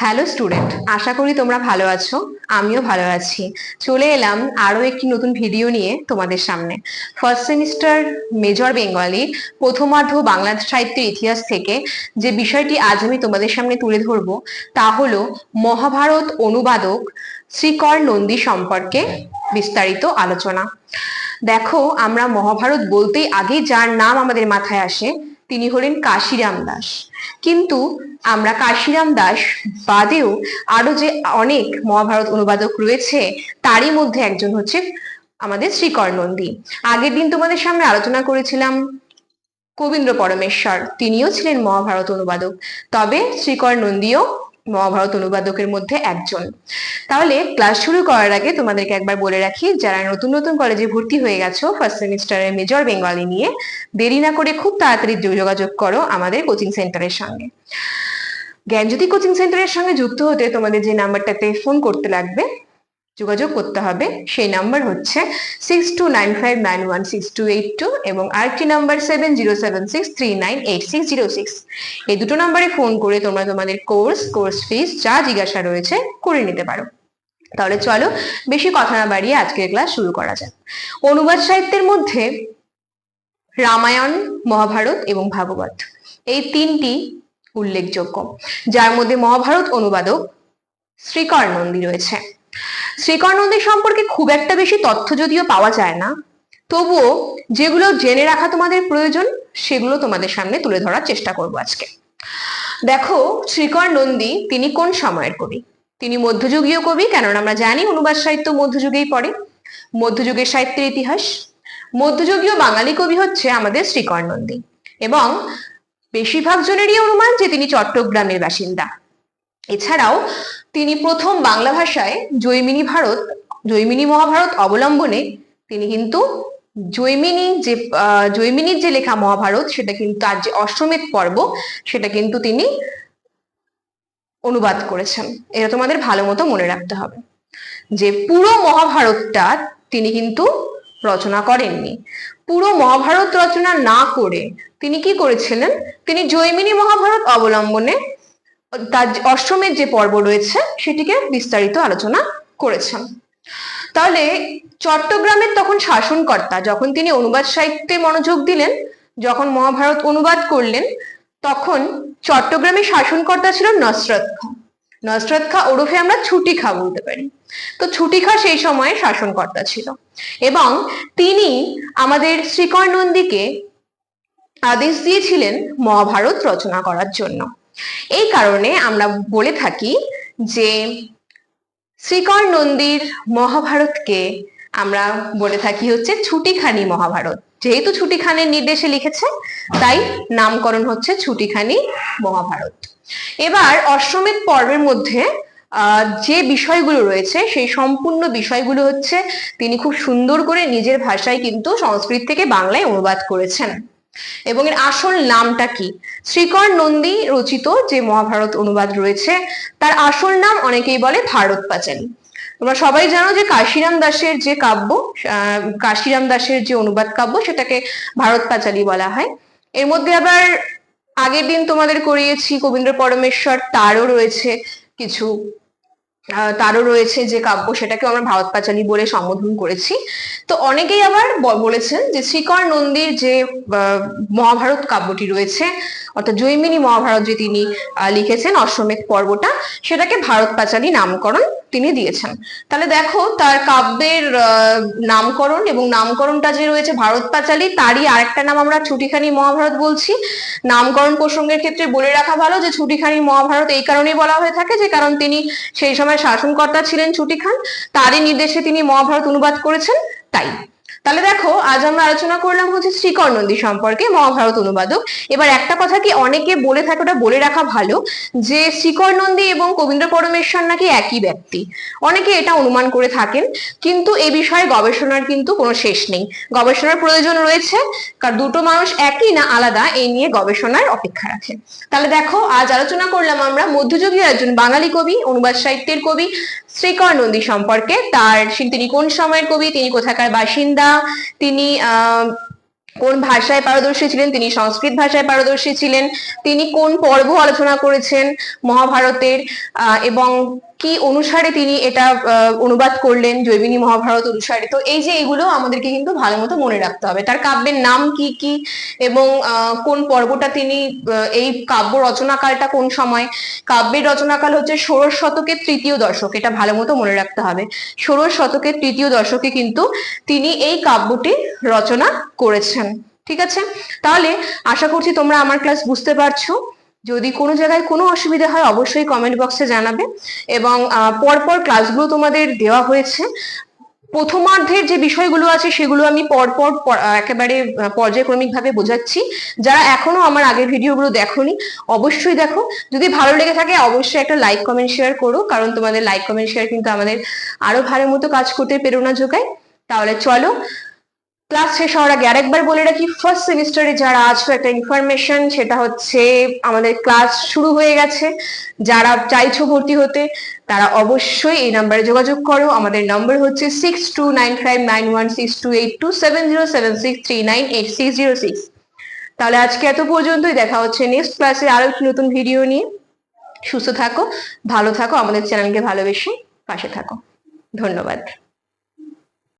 Hello student আশা করি তোমরা ভালো আছো। আমিও ভালো আছি। চলে এলাম আরও একটি নতুন ভিডিও নিয়ে তোমাদের সামনে। ফার্স্ট সেমিস্টার মেজর বেঙ্গলি প্রথমার্ধ বাংলা সাহিত্যের ইতিহাস থেকে যে বিষয়টি আজ আমি তোমাদের সামনে তুলে ধরবো, তা হলো মহাভারত অনুবাদক শ্রীকর নন্দী সম্পর্কে বিস্তারিত আলোচনা। দেখো, আমরা মহাভারত বলতেই আগে যার নাম আমাদের মাথায় আসে তিনি হলেন কাশিরাম দাস। কিন্তু আমরা কাশিরাম দাস বাদেও আরও যে অনেক মহাভারত অনুবাদক রয়েছে, তারই মধ্যে একজন হচ্ছে আমাদের শ্রীকর নন্দী আগের দিন তোমাদের সামনে আলোচনা করেছিলাম কবীন্দ্র পরমেশ্বর, তিনিও ছিলেন মহাভারত অনুবাদক। তবে শ্রীকর নন্দীও মহাভারত অনুবাদকের মধ্যে একজন। তাহলে ক্লাস শুরু করার আগে তোমাদেরকে একবার বলে রাখি, যারা নতুন নতুন কলেজে ভর্তি হয়ে গেছো ফার্স্ট সেমিস্টারের মেজর বেঙ্গলি নিয়ে, দেরি না করে খুব তাড়াতাড়ি যোগাযোগ করো আমাদের কোচিং সেন্টারের সঙ্গে। জ্ঞানজ্যোতি কোচিং সেন্টারের সঙ্গে যুক্ত হতে তোমাদের যে নাম্বারটাতে ফোন করতে লাগবে যোগাযোগ করতে হবে। সেই নাম্বার হচ্ছে six two nine five nine one six two eight two এবং আরেকটি number seven zero seven six three nine eight six zero six এই দুটো নাম্বারে ফোন করে তোমরা তোমাদের কোর্স কোর্স ফিস যা জিজ্ঞাসা রয়েছে করে নিতে পারো। তাহলে চলো বেশি কথা না বাড়িয়ে আজকের ক্লাস শুরু করা যাক। অনুবাদ সাহিত্যের মধ্যে রামায়ণ, মহাভারত এবং ভাগবত এই তিনটি উল্লেখযোগ্য। যার মধ্যে মহাভারত অনুবাদক শ্রীকর নন্দী রয়েছে। শ্রীকর নন্দী সম্পর্কে খুব একটা বেশি তথ্য যদিও পাওয়া যায় না, তবুও যেগুলো জেনে রাখা তোমাদের প্রয়োজন, সেগুলো তোমাদের সামনে তুলে ধরার চেষ্টা করব আজকে। দেখো শ্রীকর নন্দী তিনি কোন সময়ের কবি? তিনি মধ্যযুগীয় কবি, কেননা আমরা জানি অনুবাদ সাহিত্য মধ্যযুগেই পড়ে। মধ্যযুগের সাহিত্যের ইতিহাস। মধ্যযুগীয় বাঙালি কবি হচ্ছে আমাদের শ্রীকর নন্দী। এবং বেশিরভাগ জনেরই অনুমান যে তিনি চট্টগ্রামের বাসিন্দা। এছাড়াও তিনি প্রথম বাংলা ভাষায় জৈমিনী ভারত, জৈমিনী মহাভারত অবলম্বনে তিনি কিন্তু জৈমিনী যে জৈমিনীর যে লেখা মহাভারত, সেটা কিন্তু তার যে অশ্বমেধ পর্ব, সেটা কিন্তু তিনি অনুবাদ করেছেন। এটা তোমাদের ভালো মতো মনে রাখতে হবে। যে পুরো মহাভারতটা তিনি কিন্তু রচনা করেননি। পুরো মহাভারত রচনা না করে তিনি কি করেছিলেন? তিনি জৈমিনী মহাভারত অবলম্বনে তার অশ্বমেধ যে পর্ব রয়েছে, সেটিকে বিস্তারিত আলোচনা করেছেন। তাহলে চট্টগ্রামের তখন শাসনকর্তা, যখন তিনি অনুবাদ সাহিত্যে মনোযোগ দিলেন, যখন মহাভারত অনুবাদ করলেন, তখন চট্টগ্রামের শাসনকর্তা ছিল নসরত খা নসরত খা ওরফে আমরা ছুটি খা বলতে পারি। তো ছুটি খা সেই সময়ে শাসনকর্তা ছিল। এবং তিনি আমাদের শ্রীকর নন্দীকে আদেশ দিয়েছিলেন মহাভারত রচনা করার জন্য। এই কারণে আমরা বলে থাকি যে শ্রীকর নন্দীর মহাভারতকে আমরা বলে থাকি হচ্ছে ছুটিখানি মহাভারত। যেহেতু ছুটিখানের নির্দেশে লিখেছে, তাই নামকরণ হচ্ছে ছুটিখানি মহাভারত। এবার অশ্বমেধ পর্বের মধ্যে যে বিষয়গুলো রয়েছে, সেই সম্পূর্ণ বিষয়গুলো হচ্ছে তিনি খুব সুন্দর করে নিজের ভাষায় কিন্তু সংস্কৃত থেকে বাংলায় অনুবাদ করেছেন। এবং এর আসল নামটা কি? শ্রীকর নন্দী রচিত যে মহাভারত অনুবাদ রয়েছে, তার আসল নাম অনেকেই বলে ভারত পাঁচালী তোমরা সবাই জানো যে কাশিরাম দাসের যে কাব্য কাশিরাম দাসের যে অনুবাদ কাব্য, সেটাকে ভারত পাঁচালী বলা হয়। এর মধ্যে আবার আগের দিন তোমাদের করিয়েছি কবীন্দ্র পরমেশ্বর, তারও রয়েছে কিছু তারও রয়েছে যে কাব্য সেটাকে আমরা ভারত পাঁচালী বলে সম্বোধন করেছি। তো অনেকেই আবার বলেছেন যে শ্রীকর নন্দীর যে মহাভারত কাব্যটি রয়েছে অর্থাৎ জৈমিনী মহাভারত যে তিনি লিখেছেন অশ্বমেধ পর্বটা, সেটাকে ভারত পাঁচালী নামকরণ তিনি দিয়েছেন। তাহলে দেখো তার কাব্যের নামকরণ এবং নামকরণটা যে রয়েছে ভারত পাঁচালী, তারই আরেকটা নাম আমরা ছুটিখানি মহাভারত বলছি। নামকরণ প্রসঙ্গের ক্ষেত্রে বলে রাখা ভালো যে ছুটিখানি মহাভারত এই কারণেই বলা হয়ে থাকে যে কারণ তিনি সেই সময় শাসনকর্তা ছিলেন ছুটি খান তারই নির্দেশে তিনি মহাভারত অনুবাদ করেছেন, তাই। তাহলে দেখো, আজ আমরা আলোচনা করলাম হচ্ছে শ্রীকর নন্দী সম্পর্কে, মহাভারত অনুবাদক। এবার একটা কথা কি অনেকে বলে থাকে, ওটা বলে রাখা ভালো, যে শ্রীকর নন্দী এবং কবীন্দ্র পরমেশ্বর নাকি একই ব্যক্তি। অনেকে এটা অনুমান করে থাকেন, কিন্তু এ বিষয়ে গবেষণার কিন্তু কোনো শেষ নেই। গবেষণার প্রয়োজন রয়েছে, কারণ দুটো মানুষ একই না আলাদা এই নিয়ে গবেষণার অপেক্ষা রাখে। তাহলে দেখো, আজ আলোচনা করলাম আমরা মধ্যযুগীয় একজন বাঙালি কবি, অনুবাদ সাহিত্যের কবি শ্রীকর নন্দী সম্পর্কে। তার তিনি কোন সময়ের কবি? তিনি কোথাকার বাসিন্দা? তিনি কোন ভাষায় পারদর্শী ছিলেন? তিনি সংস্কৃত ভাষায় পারদর্শী ছিলেন। তিনি কোন পর্ব আলোচনা করেছেন মহাভারতের? এবং কি অনুসারে তিনি এটা অনুবাদ করলেন জৈবিনী মহাভারত অনুসারে? তো এই যে এগুলো আমাদেরকে কিন্তু ভালো মতো মনে রাখতে হবে। তার কাব্যের নাম কি কি? এবং কোন পর্বটা তিনি এই কাব্য রচনাকালটা কোন সময়? কাব্যের রচনাকাল হচ্ছে ষোড়শ শতকের তৃতীয় দশক, এটা ভালো মতো মনে রাখতে হবে। ষোড়শ শতকের তৃতীয় দশকে কিন্তু তিনি এই কাব্যটি রচনা করেছেন। ঠিক আছে? তাহলে আশা করছি তোমরা আমার ক্লাস বুঝতে পারছ। যদি কোনো জায়গায় কোনো অসুবিধা হয়, অবশ্যই কমেন্ট বক্সে জানাবে। এবং পরপর ক্লাসগুলো তোমাদের দেওয়া হয়েছে। প্রথমার্ধের যে বিষয়গুলো আছে, সেগুলো আমি পরপর একেবারে পর্যায়ক্রমিক ভাবে বোঝাচ্ছি। যারা এখনও আমার আগের ভিডিওগুলো দেখোনি, অবশ্যই দেখো। যদি ভালো লেগে থাকে, অবশ্যই একটা লাইক কমেন্ট শেয়ার করো। কারণ তোমাদের লাইক কমেন্ট শেয়ার কিন্তু আমাদের আরও ভালো মতো কাজ করতে প্রেরণা যোগায়। তাহলে চলো ক্লাস শেষ হওয়ার আগে আরেকবার বলে রাখি ফার্স্ট সেমিস্টারে যারা আছো, একটা ইনফরমেশন সেটা হচ্ছে আমাদের ক্লাস শুরু হয়ে গেছে। যারা চাইছো ভর্তি হতে, তারা অবশ্যই এই নাম্বারে যোগাযোগ করো। আমাদের নাম্বার হচ্ছে six two nine five nine one six two eight two seven zero seven six three nine eight six zero six তাহলে আজকে এত পর্যন্তই, দেখা হচ্ছে নেক্সট ক্লাসে আরও একটি নতুন ভিডিও নিয়ে। সুস্থ থাকো, ভালো থাকো, আমাদের চ্যানেলকে ভালোবেসে পাশে থাকো। ধন্যবাদ।